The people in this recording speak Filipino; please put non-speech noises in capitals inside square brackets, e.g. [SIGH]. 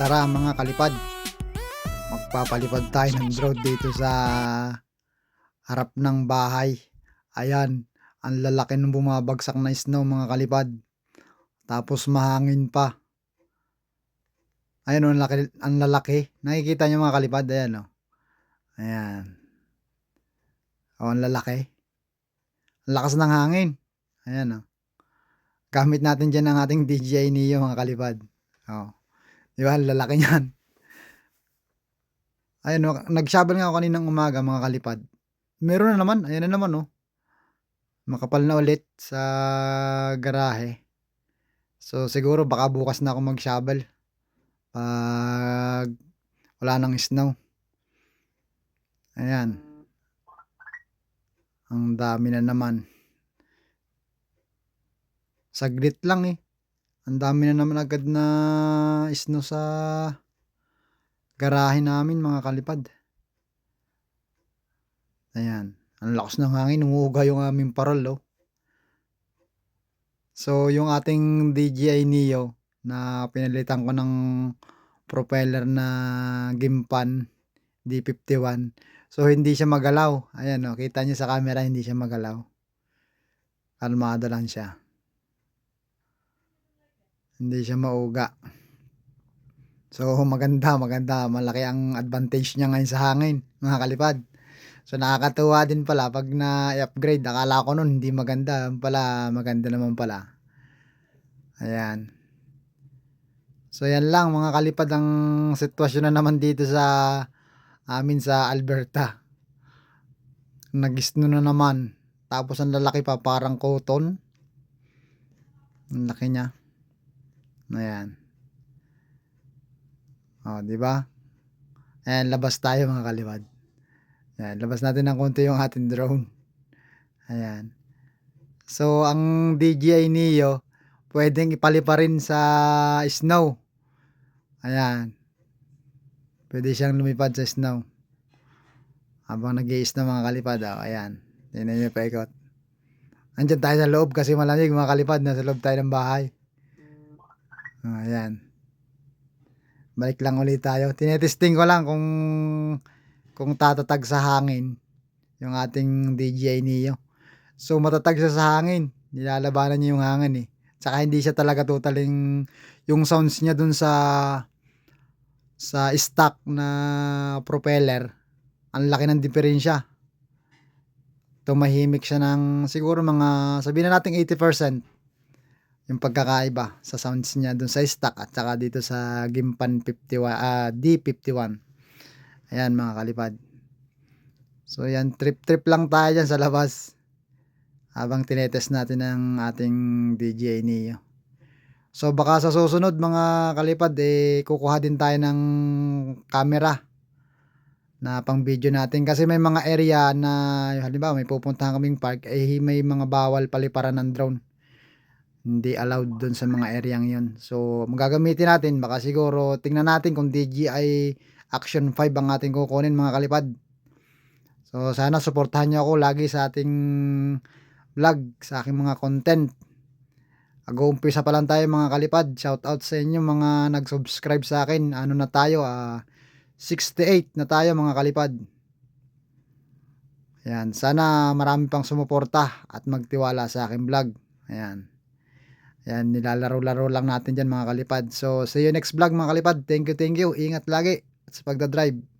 Tara mga kalipad. Magpapalipad tayo ng drone dito sa harap ng bahay. Ayan, ang lalaki ng bumabagsak na snow mga kalipad. Tapos mahangin pa. Ayan, ang laki, ang lalaki. Nakikita niyo mga kalipad, ayan oh. Ayan. Oh, ang lalaki. Ang lakas ng hangin. Ayan oh. Gamit natin dyan ang ating DJI Neo mga kalipad. Oh. Di ba? Lalaki niyan. [LAUGHS] Ayun, nag-shovel nga ako kaninang umaga mga kalipad. Meron na naman, ayan na naman oh. Makapal na ulit sa garahe. So siguro baka bukas na ako mag-shovel. Pag wala nang snow. Ayan. Ang dami na naman. Saglit lang eh. Ang dami na naman agad na snow sa garahe namin mga kalipad. Ayan. Ang lakas ng hangin. Umuuga yung aming parol oh. So yung ating DJI Neo na pinalitan ko ng propeller na Gimpan D51. So hindi siya magalaw. Ayan oh, kita niyo sa camera hindi siya magalaw. Kalmado lang siya. Hindi siya mauga. So [LAUGHS] maganda, maganda. Malaki ang advantage niya ngayon sa hangin, mga kalipad. So nakakatuwa din pala pag na-upgrade. Akala ko noon hindi maganda. Pala maganda naman pala. Ayan. So yan lang mga kalipad ang sitwasyon na naman dito sa amin sa Alberta. Nagisno na naman. Tapos ang lalaki pa parang cotton. Ang laki niya. Ayan. Oh, di ba? Ayan, labas tayo mga kalipad. Ayan, labas natin ng konti yung ating drone. Ayan. So, ang DJI Neo, pwedeng ipalipa rin sa snow. Ayan. Pwede siyang lumipad sa snow. Habang nag snow mga kalipad. Oh, ayan. Tingnan niyo paikot. Andiyan tayo sa loob kasi malamig mga kalipad. Nasa loob tayo ng bahay. Ayan. Balik lang ulit tayo. Tinetesting ko lang kung kung tatatag sa hangin yung ating DJI Neo. So matatag siya sa hangin. Nilalabanan niya yung hangin eh. Tsaka hindi siya talaga totaling yung sounds niya dun sa sa stock na propeller. Ang laki ng diferensya. Tumahimik siya ng siguro mga sabihin na natin 80% yung pagkakaiba sa sounds niya dun sa stock at saka dito sa Gimpan 51 uh, D51 ayan mga kalipad. So yan trip trip lang tayo dyan sa labas habang tinetest natin ang ating DJI Neo. So baka sa susunod mga kalipad eh kukuha din tayo ng camera na pang video natin. Kasi may mga area na halimbawa may pupuntahan kaming park eh may mga bawal paliparan ng drone hindi allowed dun sa mga area yun. So, magagamitin natin, baka siguro, tingnan natin kung DJI Action 5 ang ating kukunin mga kalipad. So, sana suportahan nyo ako lagi sa ating vlog, sa aking mga content.Ag-uumpisa pa lang tayo mga kalipad. Shout out sa inyo mga nag-subscribe sa akin. Ano na tayo? Uh, 68 na tayo mga kalipad. Ayan. Sana marami pang sumuporta at magtiwala sa aking vlog. Ayan. Yan, nilalaro-laro lang natin dyan mga kalipad. So, see you next vlog mga kalipad. Thank you, thank you. Ingat lagi sa pagdadrive.